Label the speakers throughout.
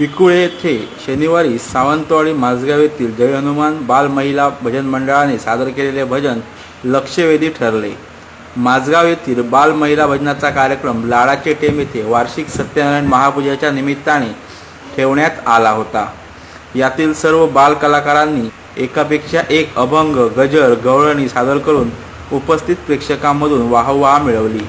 Speaker 1: पिकुळे येथे शनिवारी सावंतवाडी माझगाव येथील जय हनुमान बाल महिला भजन मंडळाने सादर केलेले भजन लक्षवेधी ठरले. माझगाव येथील बाल महिला भजनाचा कार्यक्रम लाडाचे टेम येथे वार्षिक सत्यनारायण महापूजेच्या निमित्ताने ठेवण्यात आला होता. यातील सर्व बाल कलाकारांनी एकापेक्षा एक अभंग गजर गवळणी सादर करून उपस्थित प्रेक्षकांमधून वाहवा मिळवली.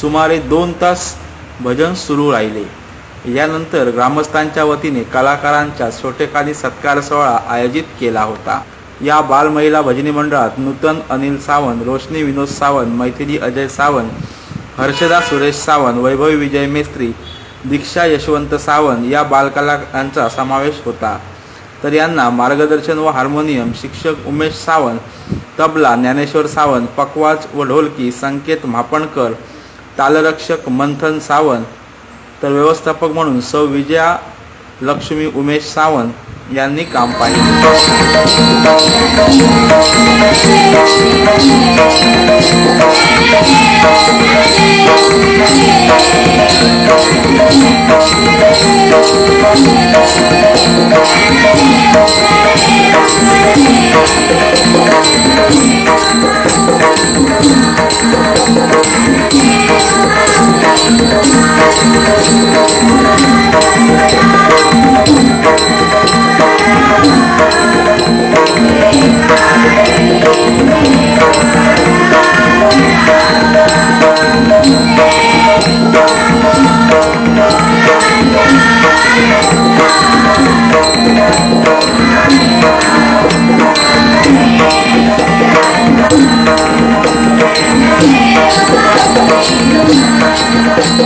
Speaker 1: सुमारे दोन तास भजन सुरू राहिले. यानंतर ग्रामस्थांच्या वतीने कलाकारांच्या छोटेखानी सत्कार सोहळा आयोजित केला होता. या बाल महिला भजनी मंडळात नूतन अनिल सावंत रोशनी विनोद सावंत मैथिली अजय सावंत हर्षदा सुरेश सावंत वैभवी विजय मेस्त्री दीक्षा यशवंत सावंत या बालकलाकारांचा समावेश होता. तर यांना मार्गदर्शन व हार्मोनियम शिक्षक उमेश सावंत तबला ज्ञानेश्वर सावंत पकवाज व ढोलकी संकेत म्हापणकर तालरक्षक मंथन सावंत तर व्यवस्थापक म्हणून सौ विजया लक्ष्मी उमेश सावंत यांनी काम पाहिले.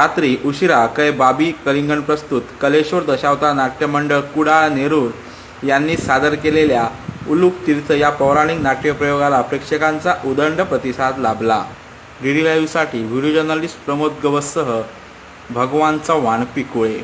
Speaker 1: रात्री उशिरा कै बाबी कलिंगण प्रस्तुत कलेश्वर दशावतार नाट्यमंडळ कुडाळ नेरूर यांनी सादर केलेल्या उलूक तीर्थ या पौराणिक नाट्यप्रयोगाला प्रेक्षकांचा उदंड प्रतिसाद लाभला. डी डी लाईव्हसाठी व्हिडिओ जर्नलिस्ट प्रमोद गवससह भगवान चव्हाण पिकुळे.